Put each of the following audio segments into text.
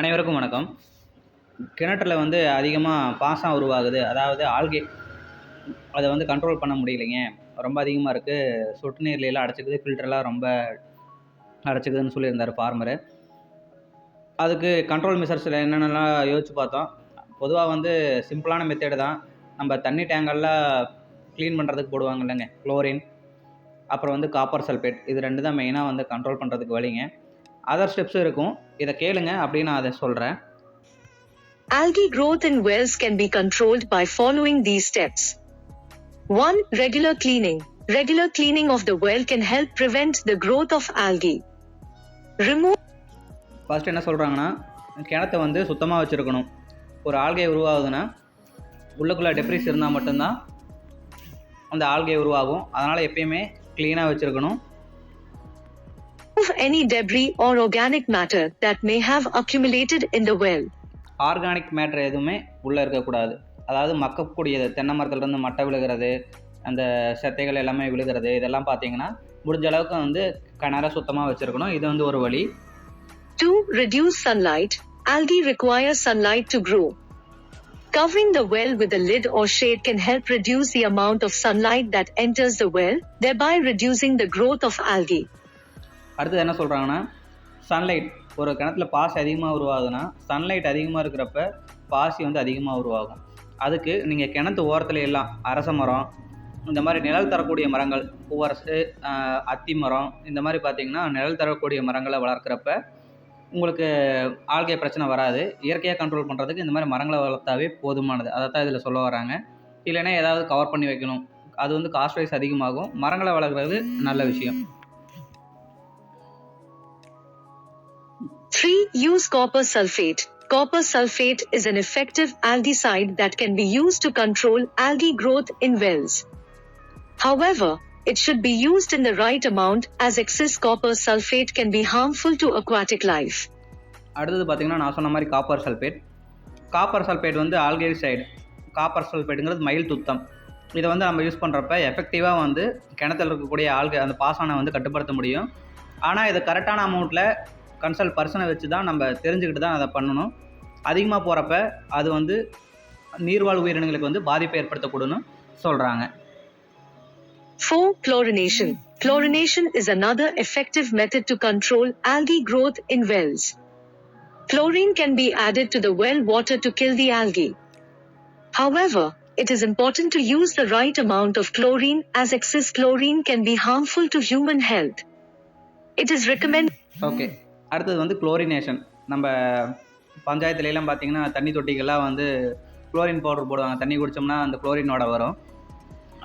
அனைவருக்கும் வணக்கம். கிணற்றில் வந்து அதிகமாக பாசம் உருவாகுது. அதாவது ஆல்கே அதை வந்து கண்ட்ரோல் பண்ண முடியலைங்க. ரொம்ப அதிகமாக இருக்குது சொட்டு நீர்லாம் அடைச்சிக்குது. ஃபில்டர்லாம் ரொம்ப அடைச்சிக்குதுன்னு சொல்லியிருந்தார் ஃபார்மரு அதுக்கு கண்ட்ரோல் மெஷர்ஸில் என்னென்னலாம் யோசிச்சு பார்த்தோம். பொதுவாக வந்து சிம்பிளான மெத்தேடு தான். நம்ம தண்ணி டேங்கெல்லாம் க்ளீன் பண்ணுறதுக்கு போடுவாங்க இல்லைங்க. குளோரின் அப்புறம் வந்து காப்பர் சல்ஃபேட் இது ரெண்டு தான் மெயினாக வந்து கண்ட்ரோல் பண்ணுறதுக்கு வழிங்க. அதர் ஸ்டெப்ஸும் இருக்கும் இதை கேளுங்க அப்படின்னு நான் அதை சொல்கிறேன் Algae growth in wells can be controlled by following these steps. 1. Regular cleaning. Regular cleaning of the well can help prevent the growth of algae. Remove first என்ன சொல்கிறாங்கன்னா கிணத்த வந்து சுத்தமாக வச்சுருக்கணும் ஒரு ஆல்கை உருவாகுதுன்னா உள்ளுக்குள்ளே டெப்ரிஸ் இருந்தால் மட்டும்தான் அந்த ஆல்கை உருவாகும் அதனால் எப்பயுமே க்ளீனாக வச்சுருக்கணும் any debris or organic matter that may have accumulated in the well. Organic matter எதுவுமே உள்ளே இருக்கக்கூடாது அதாவது மக்கக்கூடியது தென்னை மரத்துலேருந்து மட்டை விழுகிறது அந்த செத்தைகள் எல்லாமே விழுகிறது இதெல்லாம் பார்த்தீங்கன்னா முடிஞ்ச அளவுக்கு வந்து கிணற சுத்தமாக வச்சுருக்கணும் இது வந்து ஒரு வழி 2. Reduce sunlight. Algae require sunlight to grow. Covering the well with a lid or shade can help reduce the amount of sunlight that enters the well, thereby reducing the growth of algae. அடுத்தது என்ன சொல்கிறாங்கன்னா sunlight ஒரு கிணத்துல பாசி அதிகமாக உருவாகுதுன்னா sunlight அதிகமாக இருக்கிறப்ப பாசி வந்து அதிகமாக உருவாகும். அதுக்கு நீங்கள் கிணத்து ஓரத்தில் எல்லாம் அரச மரம் இந்த மாதிரி நிழல் தரக்கூடிய மரங்கள் பூவரசு அத்தி மரம் இந்த மாதிரி பார்த்தீங்கன்னா நிழல் தரக்கூடிய மரங்களை வளர்க்குறப்ப உங்களுக்கு ஆழ்கை பிரச்சனை வராது. இயற்கையாக கண்ட்ரோல் பண்ணுறதுக்கு இந்த மாதிரி மரங்களை வளர்த்தாவே போதுமானது. அதை தான் இதில் சொல்ல வராங்க. இல்லைன்னா ஏதாவது கவர் பண்ணி வைக்கணும். அது வந்து காஸ்ட் வைஸ் அதிகமாகும். மரங்களை வளர்க்குறது நல்ல விஷயம். 3. Use copper sulfate. Copper sulfate is an effective algicide that can be used to control algae growth in wells. However, it should be used in the right amount as excess copper sulfate can be harmful to aquatic life. அடுத்தது பார்த்தீங்கன்னா நான் சொன்ன மாதிரி copper sulphate copper sulphate வந்து ஆல்கைசைடு copper சல்பேட்டுங்கிறது மயில் துத்தம் இதை வந்து நம்ம யூஸ் பண்ணுறப்ப எஃபெக்டிவாக வந்து கிணத்துல இருக்கக்கூடிய ஆல்கை அந்த பாசானை வந்து கட்டுப்படுத்த முடியும் ஆனால் இது கரெக்டான அமௌண்ட்டில் கன்சல்ட் பர்சனை வச்சு தான் நம்ம தெரிஞ்சுக்கிட்டு தான் அதை பண்ணணும் அதிகமாக போகிறப்ப அது வந்து நீர்வாழ் உயிரினங்களுக்கு வந்து பாதிப்பை ஏற்படுத்தக்கூடும்னு சொல்கிறாங்க 4. Chlorination. Chlorination is another effective method to control algae growth in wells. Chlorine can be added to the well water to kill the algae. However, it is important to use the right amount of chlorine as excess chlorine can be harmful to human health. It is recommended okay அடுத்தது வந்து chlorination. நம்ம பஞ்சாயத்துலலாம் பார்த்தீங்கன்னா தண்ணி தொட்டிகள்லாம் வந்து chlorine powder போடுவாங்க. தண்ணி குடித்தோம்னா அந்த குளோரினோட வரும்.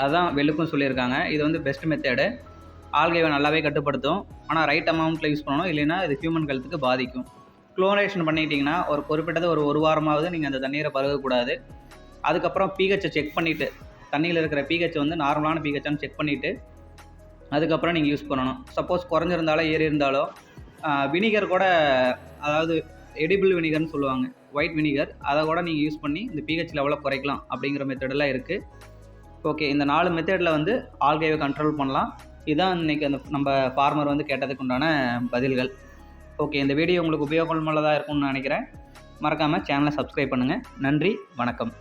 அதுதான் வெளுக்கும் சொல்லியிருக்காங்க. இது வந்து பெஸ்ட் மெத்தேடு ஆல்கைவை நல்லாவே கட்டுப்படுத்தும். ஆனால் ரைட் அமௌண்ட்டில் யூஸ் பண்ணணும். இல்லைன்னா இது ஹியூமன் ஹெல்த்துக்கு பாதிக்கும். குளோரேஷன் பண்ணிட்டீங்கன்னா ஒரு குறிப்பிட்டது ஒரு ஒரு வாரமாவது நீங்கள் அந்த தண்ணீரை பருகக்கூடாது. அதுக்கப்புறம் பிஹெச்சை செக் பண்ணிவிட்டு தண்ணியில் இருக்கிற பிஹெச் வந்து நார்மலான பிஹெச்சான்னு செக் பண்ணிவிட்டு அதுக்கப்புறம் நீங்கள் யூஸ் பண்ணணும். சப்போஸ் குறைஞ்சிருந்தாலோ ஏறி இருந்தாலோ வினிகர் கூட அதாவது எடிபிள் வினிகர்னு சொல்லுவாங்க. ஒயிட் வினிகர் அதை கூட நீங்கள் யூஸ் பண்ணி இந்த பிஹெச் லெவலை குறைக்கலாம் அப்படிங்கிற மெத்தடெல்லாம் இருக்குது ஓகே இந்த நாலு மெத்தடில் வந்து ஆல்கைவை கண்ட்ரோல் பண்ணலாம். இதுதான் இன்றைக்கி அந்த நம்ம ஃபார்மர் வந்து கேட்டதுக்கு உண்டான பதில்கள். ஓகே இந்த வீடியோ உங்களுக்கு உபயோகமுள்ளதாக இருக்கும்னு நினைக்கிறேன். மறக்காமல் சேனலை சப்ஸ்கிரைப் பண்ணுங்கள் நன்றி வணக்கம்.